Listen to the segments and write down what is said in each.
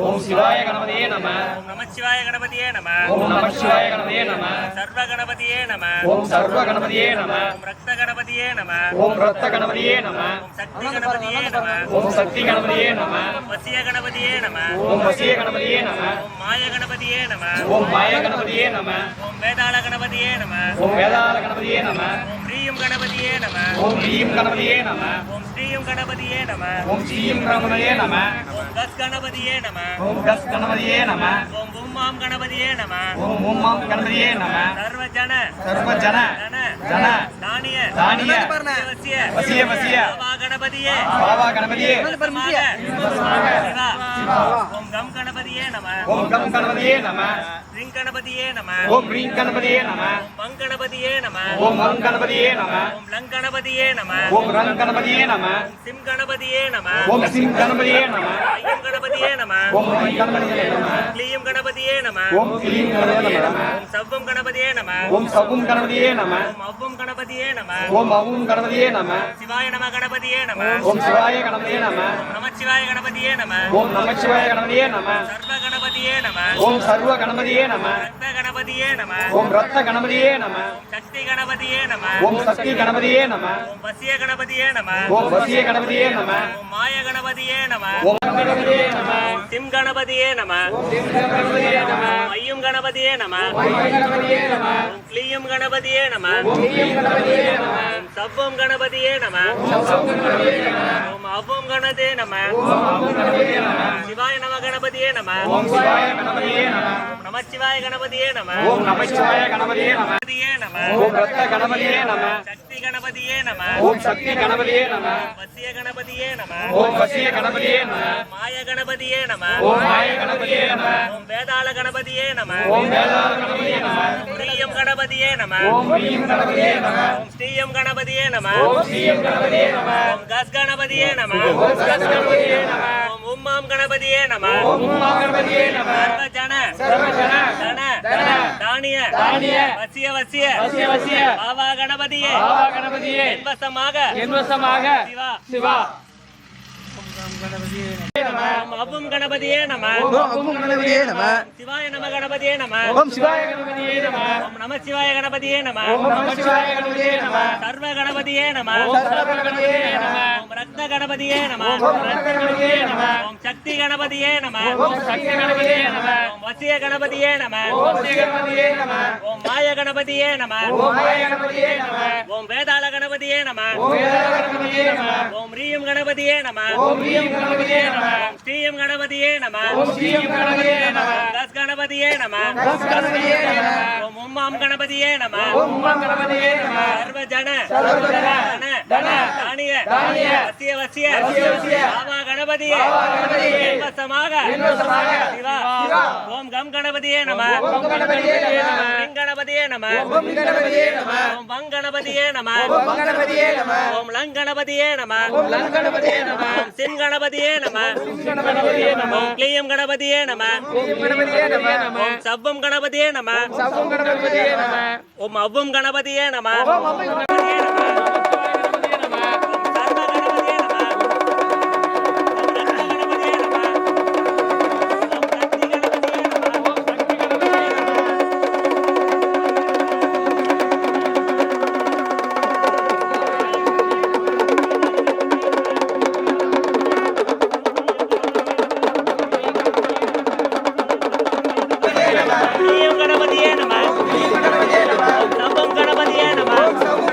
ஓம் சிவாய கணபதியே நம ஓம் நமச்சிவாய கணபதியே நம ஓம் நம சிவாய கணபதியே நம சர்வ கணபதியே நம ஓம் சர்வ கணபதியே நம ஓம் ரக்த கணபதியே நம ஓம் ரத்த கணபதியே நம ஓம் சக்தி கணபதியே நம ஓம் சக்தி கணபதியே நம வசிய கணபதியே நம ஓம் வசிய கணபதியே நம ஓம் மாய கணபதியே நம ஓம் மாய கணபதியே நம ஓம் வேதாள கணபதியே நம ஓம் வேதாள கணபதியே நம ஓம் ரீயும் கணபதியே நம. ஓம் ரீம் கணபதியே நம. ஓம் ஸ்ரீயும் கணபதியே நம. ஓம் ஸ்ரீம் கணபதியே நம. ஓம் கஸ் கணபதியே நம. ஓம் கஸ் கணபதியே நம. ஓம் உம்மாம் கணபதியே நம. ஓம் உம்மாம் கணபதியே நம. சர்வ ஜன சர்வ ஜன தானிய தானிய வசிய வசிய வசிய பாபா கணபதியே பாபா கணபதியே. ஓம் கம் கணபதியே நம ஓம் கம் கணபதியே நம ரிங் கணபதியே நம ஓம் ரீம் கணபதியே நம ஓம் மங் கணபதியே நம ஓம் மங் கணபதியே நம ஓம் லங் கணபதியே நம ஓம் ரங் கணபதியே நம ஓம் சிம் கணபதியே நம ஓம் சிம் கணபதியே நம ஐயம் கணபதியே நம கிளியும் கணபதியே நம ஓம் கிளீம் கணபதியே நம ஓம் சவ்வும் கணபதியே நம ஓம் சவும் கணபதியே நம ஓம் அவ்வும் கணபதியே நம ஓம் அவும் கணபதியே நம சிவாய நம கணபதியே நம ஓம் சிவாய கணபதியே நம நமச்சிவாய கணபதியே நம ஓம் நமச்சிவாய கணபதியே நம சர்வ கணபதியே நம ஓம் சர்வ கணபதியே நம ரத்த கணபதியே நம ஓம் ரத்த கணபதியே நம சக்தி கணபதியே நம ஓம் சக்தி கணபதியே நம ஓம் வசிய கணபதியே நம ஓம் வசிய கணபதியே நம ஓம் மாய கணபதியே நம ஓம் கணபதியே நம ஓம் சிம் கணபதியே நம. நம ஐயும் கணபதியே நம. கிளியும் கணபதியே நம. ஓம் கணபதியே நம. அவ்வும் கணதே நம சிவாய நம கணபதியே நம ஓம் சிவாய கணபதியே நம ஓம் நமச்சிவாய கணபதியே நம ஓம் நமச்சிவாய கணபதியே நம கணபதியே நம ஓம் ரத்த கணபதியே நம சக்தி கணபதியே நம ஓம் சக்தி கணபதியே நம வசிய கணபதியே நம ஓம் வசிய கணபதியே நம மாய கணபதியே நம ஓம் மாய கணபதியே நம வேதாள கணபதியே நம ஓம் வேதாள கணபதியே நம ஸ்ரீயம் கணபதியே நம ஓம் ரீம் கணபதியே நம ஸ்ரீயம் கணபதியே நம ஓம் ஸ்ரீயம் கணபதியே நம கஸ் கணபதியே நம நம ஓம் உம்மாம் கணபதியே நம ஓம் உம்மா கணபதியே நம சர்வ ஜன சர்வ ஜன தன தன தானிய வசிய வசிய பாவா கணபதியே என்வசமாக சிவா சிவா அவ்வும் கணபதியே நம ஓம் கணபதியே நம சிவாய நம கணபதியே நம ஓம் சிவாய சிவாய கணபதியே நம ஓம் நம சிவாய கணபதியே நம ஓம் நம சிவாய கணபதியே நம சர்வ கணபதியே நம சர்வ கணபதியே நம ரத்த கணபதியே நம ஓம் சக்தி கணபதியே நம ஓம் சக்தி கணபதியே நம ஓம் வசிய கணபதியே நம ஓம் ஸ்ரீ கணபதியே நம ஓம் மாய கணபதியே நம ஓம் மாய கணபதியே நம ஓம் வேதாள கணபதியே நம ஓம் வேதாள கணபதியே நம ஓம் ரீயும் கணபதியே நம ஓம் ரீம் கணபதியே நம ஓம் ஸ்ரீயம் கணபதியே நம ஓம் ஸ்ரீம் கணபதியே நம கஸ் கணபதியே நம கஸ் கணபதியே நம ஓம் உம்மாம் கணபதியே நம ஓம் உம்மா கணபதியே நம சர்வ ஜன சர்வ ஜன தன தன தானிய தானிய வசிய வசிய வசிய வசிய பாவா கணபதியே பாவா கணபதியே என்வசமாக என்வசமாக சிவா சிவா ஓம் கம் கணபதியே நம ஓம் கணபதியே நம ரிங் கணபதியே நம ஓம் கணபதியே நம ஓம் வங் கணபதியே நம ஓம் கணபதியே நம ஓம் லங் கணபதியே நம ஓம் லங் கணபதியே நம ஓம் சிம் கணபதியே நம கணபதியே நம ஓம் கிளியம் கணபதியே நம ஓம் கணபதியே நம ஓம் சவ்வும் கணபதியே நம சவும் கணபதியே நம ஓம் அவ்வும் கணபதியே நம ஓம் அம்மை கணபதியே நம கணபதியே நம. சவ்வும் கணபதியே நம.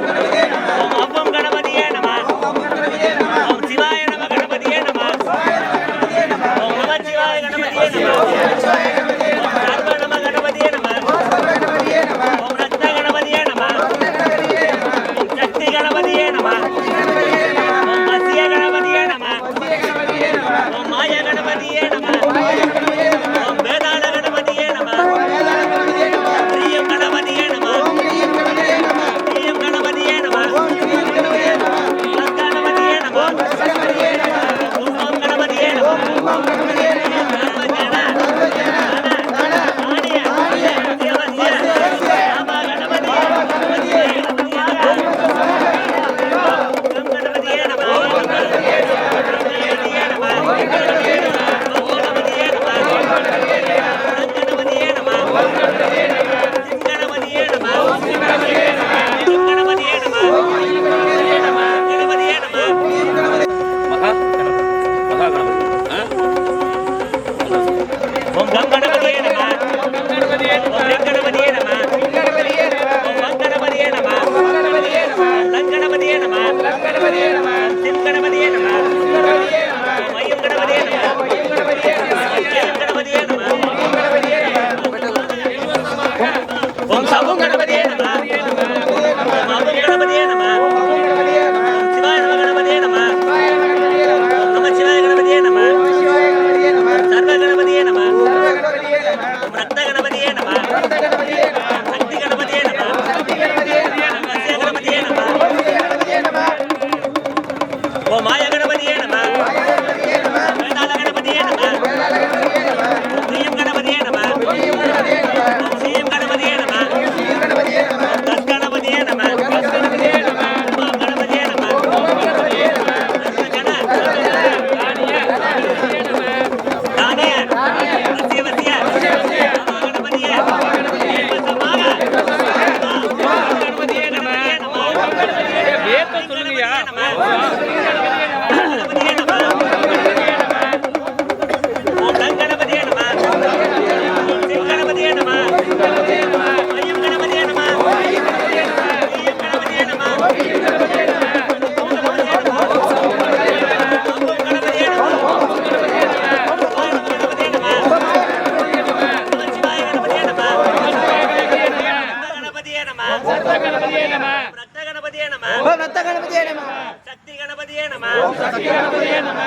கணபதியே நம.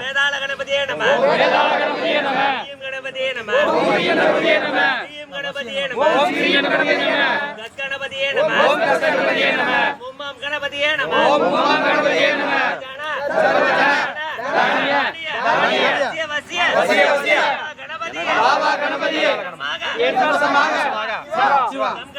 வேதாள கணபதியே நம. கணபதியே நம. கணபதியே நம. கணபதியே நம. கணபதியே நம. ஓம் கணபதியே நம. ஓம் கணபதியே நம. கணபதியே கணபதியே கணபதியே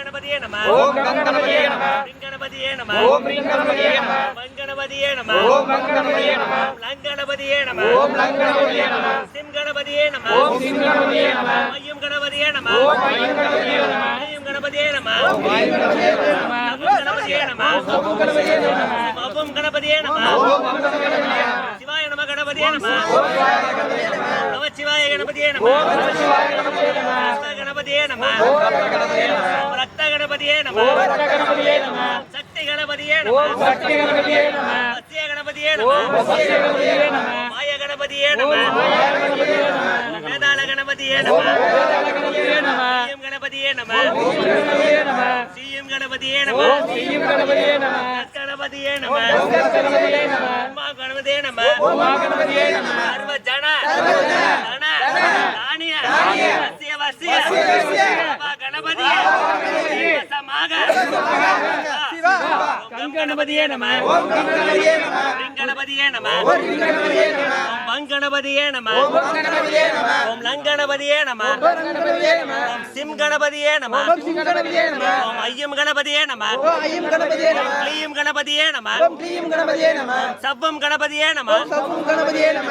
கணபதியே நம ஓம் கணபதியே நம கணபதியே நம ஓம் கணபதியே நம மங் கணபதியே நம ஓம் மங் கணபதியே நம லங் கணபதியே நம ஓம் லங் கணபதியே நம சிம் கணபதியே நம ஓம் சிங் கணபதியே நம ஐயம் கணபதியே நம ஓம் ஐயம் கணபதியே நம ஐயம் கணபதியே நம ஓம் ஐயம் கணபதியே நம கணபதியே நம ஓம் கணபதியே நம மபம் கணபதியே நம ஓம் கணபதியே நம சிவாய நம கணபதியே நம ஓம் சிவாய கணபதியே நம ரத்த கணபதியே நம கணபதியே நம ரத்த கணபதியே நம சக்தி கணபதியே நம சத்திய கணபதியே நம மாய கணபதியே நம மாயா கணபதியே நம வேதாள கணபதியே நம கணபதியே நம ஐயம் கணபதியே நம கணபதியே நம கணபதியே நம கணபதியே நம கணபதியே நம ஓம் கணபதியே நம உமா கணபதியே நம உமா கணபதியே நம சர்வ ஜன தன தானிய வசிய வசிய பாபா கணபதியே சமாக கம் கணபதியே நம ஓம் கணபதியே நம ரிங் கணபதியே நம ஓம் ரிங் கணபதியே நம ஓம் சிம் கணபதியே நம ஓம் ஐயம் கணபதியே நம ஓம் ஐயம் கணபதியே நம க்ளீம் கணபதியே நம சவ்வம் கணபதியே நம சவும் கணபதியே நம